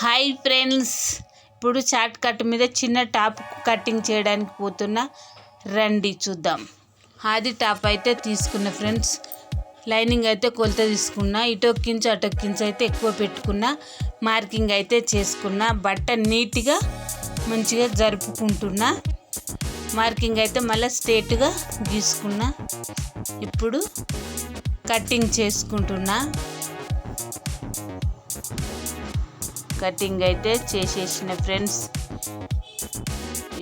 Hi friends. ఇప్పుడు చాట్ cut మీద చిన్న టాప్ కటింగ్ చేయడానికి పోతున్నా. రండి చూద్దాం. ఆది టాప్ అయితే తీసుకున్న ఫ్రెండ్స్. లైనింగ్ అయితే కొలత తీసుకున్నా. ఇటొక్కించు అటొక్కించు అయితే ఎక్కువ పెట్టుకున్నా. మార్కింగ్ అయితే చేసుకున్నా. బట్ట నీట్గా మంచిగా జరుపుకుంటున్నా. మార్కింగ్ అయితే మళ్ళీ స్ట్రేట్గా గీసుకున్నా. ఇప్పుడు కటింగ్ చేసుకుంటున్నా. కటింగ్ అయితే చేసేసిన ఫ్రెండ్స్.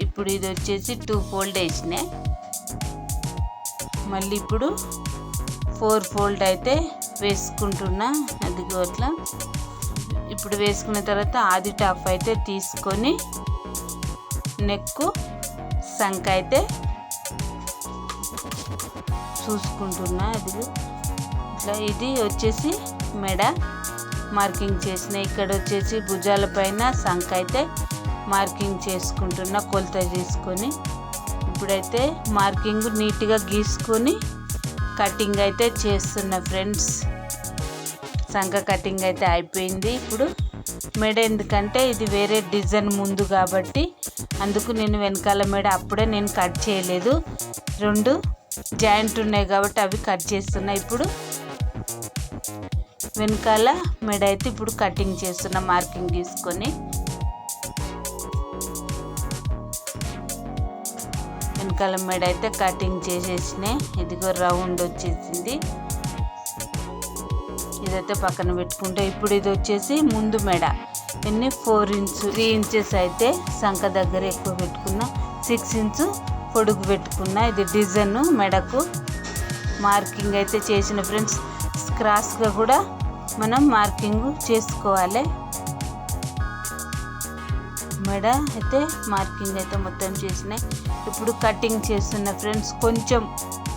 ఇప్పుడు ఇది వచ్చేసి టూ ఫోల్డ్ వేసిన. మళ్ళీ ఇప్పుడు ఫోర్ ఫోల్డ్ అయితే వేసుకుంటున్నా. అదిగో అట్లా. ఇప్పుడు వేసుకున్న తర్వాత ఆది టాప్ అయితే తీసుకొని నెక్ సంక అయితే చూసుకుంటున్నా. అది ఇట్లా ఇది వచ్చేసి మెడ. మార్కింగ్ చేసిన ఇక్కడ వచ్చేసి భుజాల పైన సంఖ అయితే మార్కింగ్ చేసుకుంటున్న కొలత తీసుకొని ఇప్పుడైతే మార్కింగ్ నీట్గా గీసుకొని కటింగ్ అయితే చేస్తున్న ఫ్రెండ్స్. సంఖ కటింగ్ అయితే అయిపోయింది. ఇప్పుడు మెడ ఎందుకంటే ఇది వేరే డిజైన్ ముందు కాబట్టి అందుకు నేను వెనకాల మెడ అప్పుడే నేను కట్ చేయలేదు. రెండు జాయింట్ ఉన్నాయి కాబట్టి అవి కట్ చేస్తున్నా. ఇప్పుడు వెనకాల మెడ అయితే ఇప్పుడు కటింగ్ చేస్తున్న మార్కింగ్ తీసుకొని వెనకాల మెడ అయితే కటింగ్ చేసేసినాయి ఇదిగో రౌండ్ వచ్చేసింది. ఇదైతే పక్కన పెట్టుకుంటే ఇప్పుడు ఇది వచ్చేసి ముందు మెడ. ఎన్ని? Four inch. త్రీ ఇంచెస్ అయితే సంఖ దగ్గర ఎక్కువ పెట్టుకున్నా సిక్స్ ఇంచ్ పొడుగు పెట్టుకున్నా ఇది డిజైన్ మెడకు. మార్కింగ్ అయితే చేసిన ఫ్రెండ్స్ క్రాస్గా కూడా మనం మార్కింగ్ చేసుకోవాలి. మెడ అయితే మార్కింగ్ అయితే మొత్తం చేసినాయి. ఇప్పుడు కటింగ్ చేస్తున్నా ఫ్రెండ్స్ కొంచెం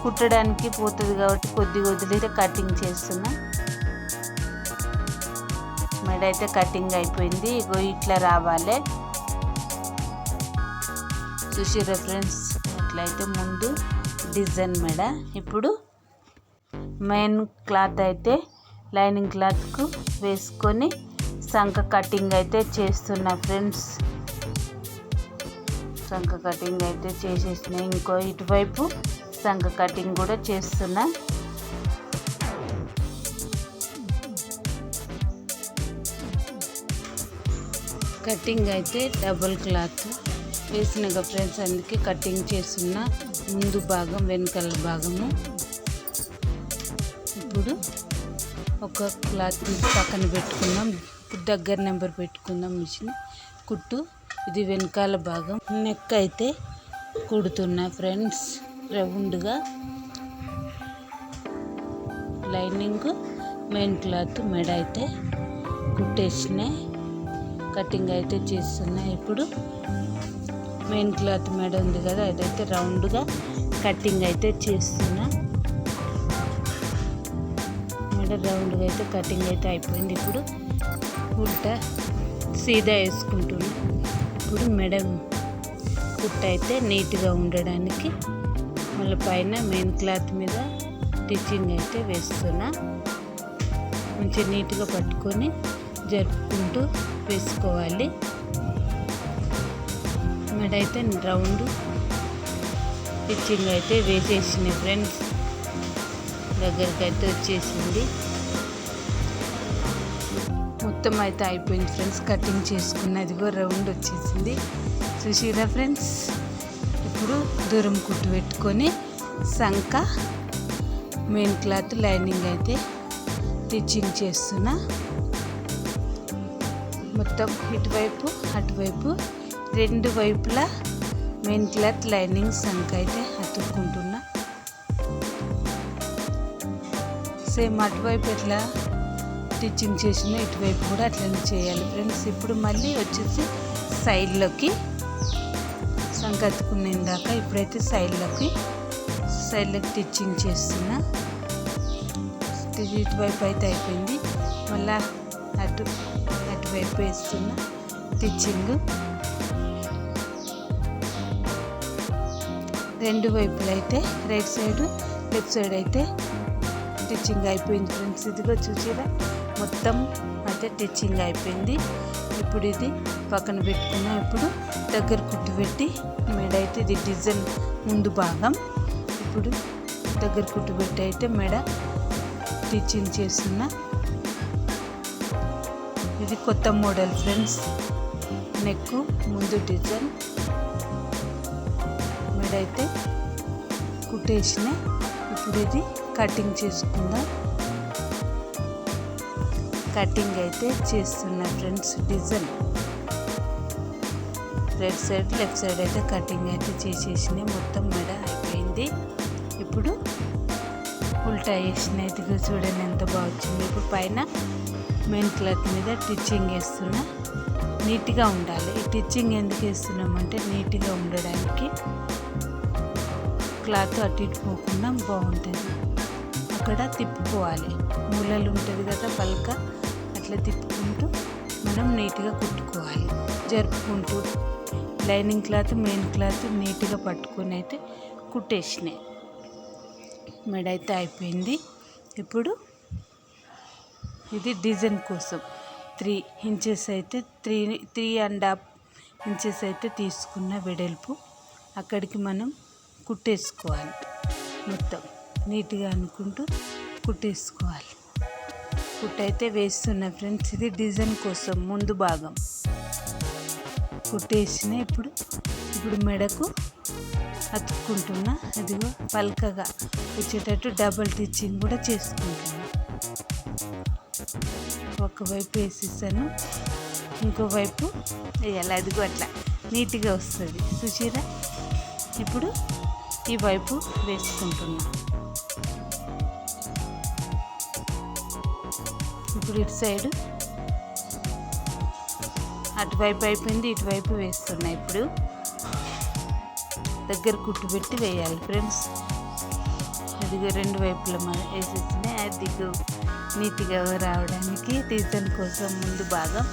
కుట్టడానికి పోతుంది కాబట్టి కొద్ది వదిలితే కటింగ్ చేస్తున్నా. మెడ అయితే కటింగ్ అయిపోయింది ఇగో ఇట్లా రావాలి. చూసిరా ఫ్రెండ్స్ అట్లయితే ముందు డిజైన్ మెడ. ఇప్పుడు మెయిన్ క్లాత్ అయితే లైనింగ్ క్లాత్కు వేసుకొని సంఖ కటింగ్ అయితే చేస్తున్నా ఫ్రెండ్స్. సంఖ కటింగ్ అయితే చేసేసిన. ఇంకో ఇటువైపు సంఖ కటింగ్ కూడా చేస్తున్నా. కటింగ్ అయితే డబుల్ క్లాత్ వేసినాక ఫ్రెండ్స్ అందుకే కటింగ్ చేస్తున్న. ముందు భాగం వెనకాల భాగము. ఇప్పుడు ఒక క్లాత్ తీసి పక్కన పెట్టుకుందాం. దగ్గర నెంబర్ పెట్టుకుందాం మిషన్. కుట్టు ఇది వెనకాల భాగం. నెక్ అయితే కుడుతున్నా ఫ్రెండ్స్. రౌండ్గా. లైనింగ్ మెయిన్ క్లాత్ మెడ అయితే కుట్టేసినాయి కటింగ్ అయితే చేస్తున్నాయి ఇప్పుడు మెయిన్ క్లాత్ మెడ ఉంది కదా అదైతే రౌండ్గా కటింగ్ అయితే చేస్తున్నా. మెడ రౌండ్గా అయితే కటింగ్ అయితే అయిపోయింది. ఇప్పుడు ఉల్టా సీదా వేసుకుంటున్నా. ఇప్పుడు మెడ కుట్ట అయితే నీట్గా ఉండడానికి మళ్ళీ పైన మెయిన్ క్లాత్ మీద స్టిచ్చింగ్ అయితే వేస్తున్నా. మంచిగా నీట్గా పట్టుకొని జరుపుకుంటూ వేసుకోవాలి. మెడ అయితే రౌండ్ స్టిచ్చింగ్ అయితే వేసేసినాయి ఫ్రెండ్స్. దగ్గరికి అయితే వచ్చేసింది. మొత్తం అయితే అయిపోయింది ఫ్రెండ్స్. కటింగ్ చేసుకున్నది కూడా రౌండ్ వచ్చేసింది. చూసిరా ఫ్రెండ్స్? ఇప్పుడు దూరం కుట్టు పెట్టుకొని సంక మెయిన్ క్లాత్ లైనింగ్ అయితే స్టిచ్చింగ్ చేస్తున్నా. మొత్తం ఇటువైపు అటువైపు రెండు వైపులా మెయిన్ క్లాత్ లైనింగ్ సంక అయితే అతుక్కుంటున్నా. సేమ్ అటువైపు ఎట్లా స్టిచ్చింగ్ చేసిన ఇటువైపు కూడా అట్లనే చేయాలి ఫ్రెండ్స్. ఇప్పుడు మళ్ళీ వచ్చేసి సైడ్లోకి సంకత్తుకున్న ఇందాక ఇప్పుడైతే సైడ్లోకి సైడ్లోకి స్టిచ్చింగ్ చేస్తున్నా. ఇటువైపు అయితే అయిపోయింది. మళ్ళా అటు అటువైపు వేస్తున్నా స్టిచ్చింగ్ రెండు వైపులు అయితే రైట్ సైడ్ లెఫ్ట్ సైడ్ అయితే స్టిచ్చింగ్ అయిపోయింది ఫ్రెండ్స్. ఇదిగో చూసారా? మొత్తం అయితే స్టిచ్చింగ్ అయిపోయింది. ఇప్పుడు ఇది పక్కన పెట్టుకున్న ఇప్పుడు దగ్గర కుట్టు పెట్టి మెడ అయితే ఇది డిజైన్ ముందు భాగం. ఇప్పుడు దగ్గర కుట్టు పెట్టి అయితే మెడ టిచ్చింగ్ చేస్తున్నా. ఇది కొత్త మోడల్ ఫ్రెండ్స్. నెక్ ముందు డిజైన్. మెడ అయితే కుట్టేసిన. ఇప్పుడు ఇది కటింగ్ చేసుకుందాం. కటింగ్ అయితే చేస్తున్నా friends design. Right side left side అయితే కటింగ్ అయితే చేసేసినాయి మొత్తం మెడ అయిపోయింది. ఇప్పుడు ఉల్టా వేసిన అయితే చూడండి ఎంత బాగుంది ఇప్పుడు పైన మెయిన్ క్లాత్ మీద టిచ్చింగ్ వేస్తున్నా. నీట్గా ఉండాలి. ఈ టిచ్చింగ్ ఎందుకు వేస్తున్నామంటే నీట్గా ఉండడానికి. క్లాత్ అటు ఇటు పోకుండా బాగుంటుంది. అక్కడ తిప్పుకోవాలి. మూలలు ఉంటుంది కదా పలక అట్లా తిప్పుకుంటూ మనం నీట్గా కుట్టుకోవాలి. జరుపుకుంటూ లైనింగ్ క్లాత్ మెయిన్ క్లాత్ నీట్గా పట్టుకొని అయితే కుట్టేసినాయి. మెడ అయితే అయిపోయింది. ఇప్పుడు ఇది డిజైన్ కోసం. త్రీ ఇంచెస్ అయితే three three and half inches అయితే తీసుకున్న వెడల్పు అక్కడికి మనం కుట్టేసుకోవాలి మొత్తం. నీట్గా అనుకుంటూ కుట్టేసుకోవాలి. కుట్టయితే వేస్తున్నా ఫ్రెండ్స్ ఇది డిజైన్ కోసం ముందు భాగం. కుట్టేసిన ఇప్పుడు ఇప్పుడు మెడకు అతుక్కుంటున్నా అదిగో పల్కగా వచ్చేటట్టు డబల్ టిచ్చింగ్ కూడా చేసుకుంటున్నా. ఒకవైపు వేసేసాను ఇంకోవైపు వేయాలి. అదిగో అట్లా నీట్గా వస్తుంది. సుచీరా ఇప్పుడు ఈ వైపు వేసుకుంటున్నాను ఇప్పుడు ఇటు సైడ్. అటువైపు అయిపోయింది ఇటువైపు వేస్తున్నా ఇప్పుడు. దగ్గర కుట్టు పెట్టి వేయాలి ఫ్రెండ్స్. ఇదిగో రెండు వైపుల వేసేసినాయి. అది నీట్గా రావడానికి డిజైన్ కోసం ముందు భాగం.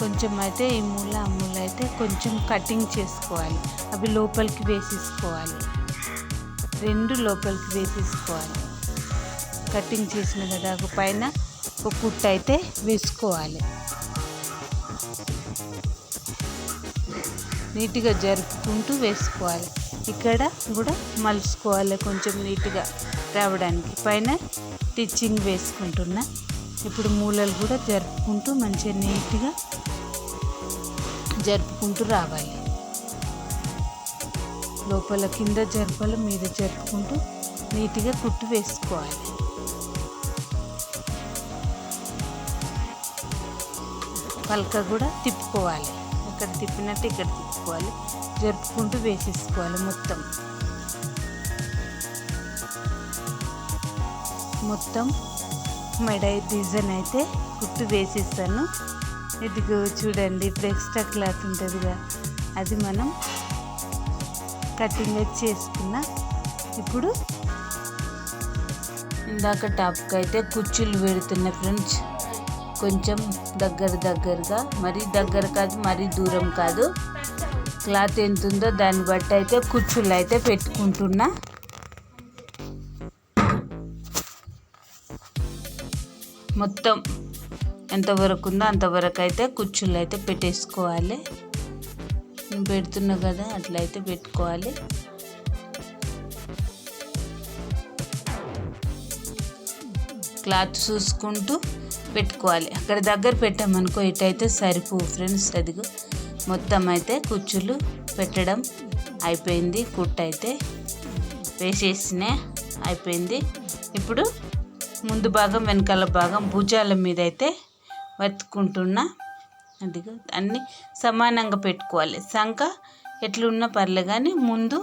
కొంచెం అయితే ఈ మూల ఆ మూల అయితే కొంచెం కటింగ్ చేసుకోవాలి. అవి లోపలికి వేసేసుకోవాలి. రెండు లోపలికి వేసేసుకోవాలి. కటింగ్ చేసిన కదా పైన ఒక కుట్టు అయితే వేసుకోవాలి. నీట్గా జరుపుకుంటూ వేసుకోవాలి. ఇక్కడ కూడా మలుచుకోవాలి కొంచెం నీట్గా రావడానికి. పైన స్టిచ్చింగ్ వేసుకుంటున్నా. ఇప్పుడు మూలలు కూడా జరుపుకుంటూ మంచిగా నీట్గా జరుపుకుంటూ రావాలి. లోపల కింద జరపాలి మీద జరుపుకుంటూ నీట్గా కుట్టు వేసుకోవాలి. పలక కూడా తిప్పుకోవాలి. ఇక్కడ తిప్పినట్టు ఇక్కడ తిప్పుకోవాలి. జరుపుకుంటూ వేసేసుకోవాలి మొత్తం. మొత్తం మెడ డిజైన్ అయితే కుట్టు వేసేస్తాను. ఇదిగో చూడండి ఇప్పుడు ఎక్స్ట్రా క్లాత్ ఉంటుందిగా. అది మనం కటింగ్ అయితే చేసుకున్న ఇప్పుడు ఇందాక టాప్కి అయితే కుర్చీలు పెడుతున్న ఫ్రెండ్స్. కొంచెం దగ్గర దగ్గరగా మరీ దగ్గర కాదు మరీ దూరం కాదు. క్లాత్ ఎంత ఉందో దాన్ని బట్టి అయితే కుర్చీలు అయితే పెట్టుకుంటున్నా. మొత్తం ఎంతవరకు ఉందో అంతవరకు అయితే కుర్చీలు అయితే పెట్టేసుకోవాలి. నేను పెడుతున్నా కదా అట్లయితే పెట్టుకోవాలి. క్లాత్ చూసుకుంటూ పెట్టుకోవాలి. అక్కడ దగ్గర పెట్టామనుకో ఇటైతే సరిపో ఫ్రెండ్స్. అదిగో మొత్తం అయితే కుచ్చులు పెట్టడం అయిపోయింది. కుట్ అయితే వేసేసినే అయిపోయింది. ఇప్పుడు ముందు భాగం వెనకాల భాగం భుజాల మీద అయితే వెతుకుంటున్నా అదిగో అన్నీ సమానంగా పెట్టుకోవాలి. సంఖ ఎట్లున్నా పర్లే కానీ ముందు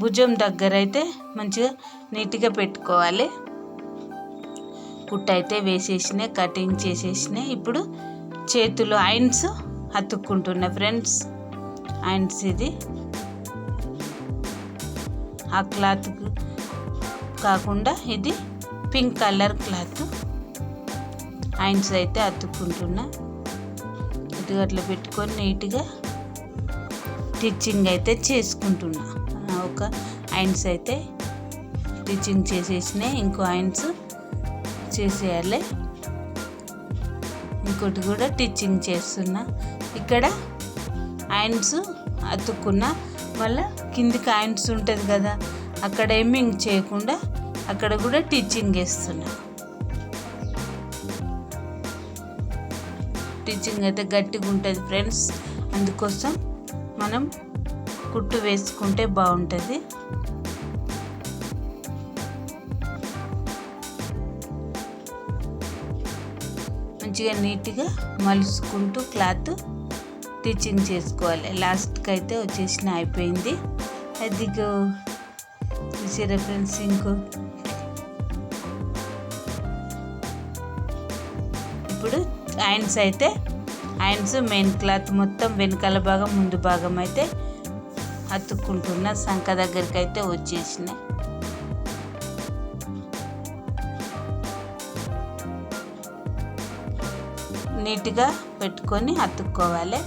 భుజం దగ్గర అయితే మంచిగా నీట్గా పెట్టుకోవాలి. కుట్ట అయితే వేసేసిన కటింగ్ చేసేసిన ఇప్పుడు చేతులు ఐన్స్ అతుక్కుంటున్నా ఫ్రెండ్స్. ఐన్స్ ఇది. ఆ క్లాత్ కాకుండా ఇది పింక్ కలర్ క్లాత్. ఐన్స్ అయితే అతుక్కుంటున్నా. ఇది అట్లా పెట్టుకొని నీట్గా స్టిచ్చింగ్ అయితే చేసుకుంటున్నా. ఒక ఐన్స్ అయితే స్టిచ్చింగ్ చేసేసినాయి ఇంకో ఐన్స్ చేసేయాలి. ఇంకోటి కూడా టిచ్చింగ్ చేస్తున్నా. ఇక్కడ ఆయన్స్ అతుక్కున్నా. మళ్ళీ కిందికి ఆయన్స్ ఉంటుంది కదా అక్కడ ఎమ్మింగ్ చేయకుండా అక్కడ కూడా టిచ్చింగ్ వేస్తున్నా. టిచ్చింగ్ అయితే గట్టిగా ఉంటుంది ఫ్రెండ్స్. అందుకోసం మనం కుట్టు వేసుకుంటే బాగుంటుంది. మంచిగా నీట్గా మలుసుకుంటూ క్లాత్ స్టిచ్చింగ్ చేసుకోవాలి. లాస్ట్కి అయితే వచ్చేసిన అయిపోయింది. అది చూసి రెఫరెన్స్ ఇంకో. ఇప్పుడు హ్యాండ్స్ అయితే హ్యాండ్స్ మెయిన్ క్లాత్ మొత్తం వెనకాల భాగం ముందు భాగం అయితే అతుక్కుంటున్న సంఖ దగ్గరికి అయితే వచ్చేసినాయి. నీట్గా పెట్టుకొని అతుక్కోవాలి.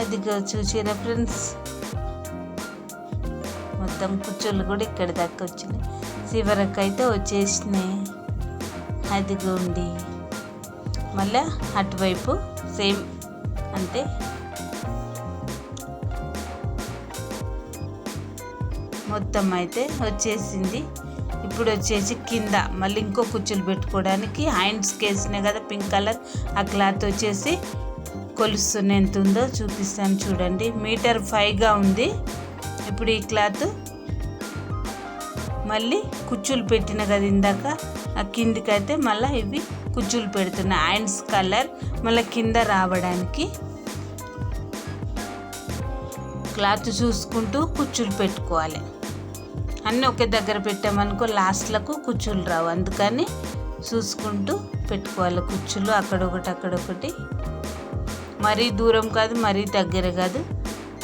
అది చూసి ఫ్రెండ్స్. మొత్తం కుచ్చులు కూడా ఇక్కడ దాకా వచ్చినాయి. చివరకు అయితే వచ్చేసినాయి. అదిగోండి. మళ్ళీ అటువైపు సేమ్ అంతే. మొత్తం అయితే వచ్చేసింది. ఇప్పుడు వచ్చేసి కింద మళ్ళీ ఇంకో కుచ్చులు పెట్టుకోవడానికి హ్యాండ్స్కి వేసినాయి కదా పింక్ కలర్. ఆ క్లాత్ వచ్చేసి కొలుస్తున్న ఎంత ఉందో చూపిస్తాను చూడండి. మీటర్ ఫైవ్గా ఉంది. ఇప్పుడు ఈ క్లాత్ మళ్ళీ కుచ్చులు పెట్టిన కదా ఇందాక. ఆ కిందికైతే మళ్ళీ ఇవి కుచ్చులు పెడుతున్నాయి హ్యాండ్స్ కలర్ మళ్ళీ కింద రావడానికి క్లాత్ చూసుకుంటూ కుచ్చులు పెట్టుకోవాలి. అన్నీ ఒకే దగ్గర పెట్టామనుకో లాస్ట్లకు కుచ్చులు రావు. అందుకని చూసుకుంటూ పెట్టుకోవాలి కుచ్చులు అక్కడొకటి అక్కడొకటి. మరీ దూరం కాదు మరీ దగ్గర కాదు.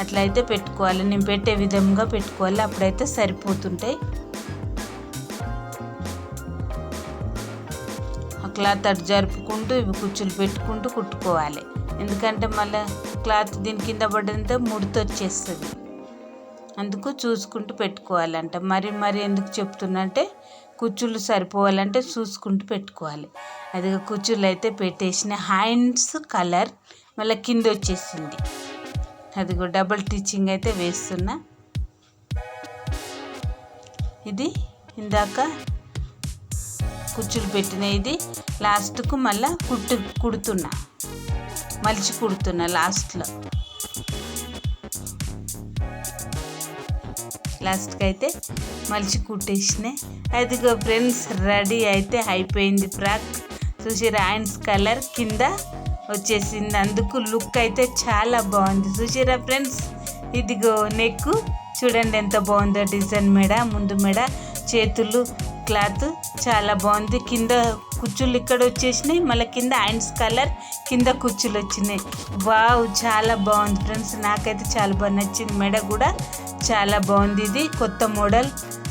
అట్లయితే పెట్టుకోవాలి. నేను పెట్టే విధంగా పెట్టుకోవాలి. అప్పుడైతే సరిపోతుంటాయి. ఆ క్లాత్ అటు జరుపుకుంటూ ఇవి కుచ్చులు పెట్టుకుంటూ కుట్టుకోవాలి. ఎందుకంటే మళ్ళీ క్లాత్ దీని కింద పడ్డంతో ముడత వచ్చేస్తుంది. అందుకు చూసుకుంటూ పెట్టుకోవాలంట. మరి మరి ఎందుకు చెప్తున్నంటే కుచ్చులు సరిపోవాలంటే చూసుకుంటూ పెట్టుకోవాలి. అది కుచ్చులు అయితే పెట్టేసిన హ్యాండ్స్ కలర్ మళ్ళీ కింద వచ్చేసింది. అదిగో డబుల్ టీచింగ్ అయితే వేస్తున్నా. ఇది ఇందాక కుచ్చులు పెట్టిన ఇది లాస్ట్కు మళ్ళీ కుట్టు కుడుతున్నా. మలిచి కుడుతున్నా లాస్ట్లో. లాస్ట్కి అయితే మలిచి కుట్టేసినాయి అదిగో ఫ్రెండ్స్ రెడీ అయితే అయిపోయింది ఫ్రాక్. చూసి హ్యాండ్స్ కలర్ కింద వచ్చేసింది. అందుకు లుక్ అయితే చాలా బాగుంది. చూసిరా ఫ్రెండ్స్ ఇదిగో నెక్ చూడండి ఎంత బాగుందో డిజైన్ మెడ ముందు మెడ చేతులు క్లాత్ చాలా బాగుంది. కింద కుచ్చులు ఇక్కడ వచ్చేసినాయి. మళ్ళీ కింద హ్యాండ్స్ కలర్ కింద కుచ్చులు వచ్చినాయి. వావ్ చాలా బాగుంది ఫ్రెండ్స్. నాకైతే చాలా బాగా నచ్చింది. మెడ కూడా చాలా బాగుంది ఇది. కొత్త మోడల్.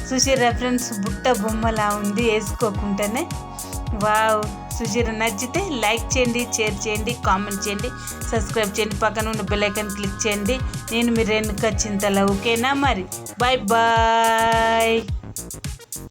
సుశీ రెఫరెన్స్ బుట్ట బొమ్మలా ఉంది. వేసుకోకుండానే. వావ్ సుజీర నచ్చితే లైక్ చేయండి షేర్ చేయండి కామెంట్ చేయండి సబ్స్క్రైబ్ చేయండి. పక్కన ఉన్న బెల్లైకన్ క్లిక్ చేయండి. నేను మీ రేణుక చింతల ఓకేనా మరి? Bye bye.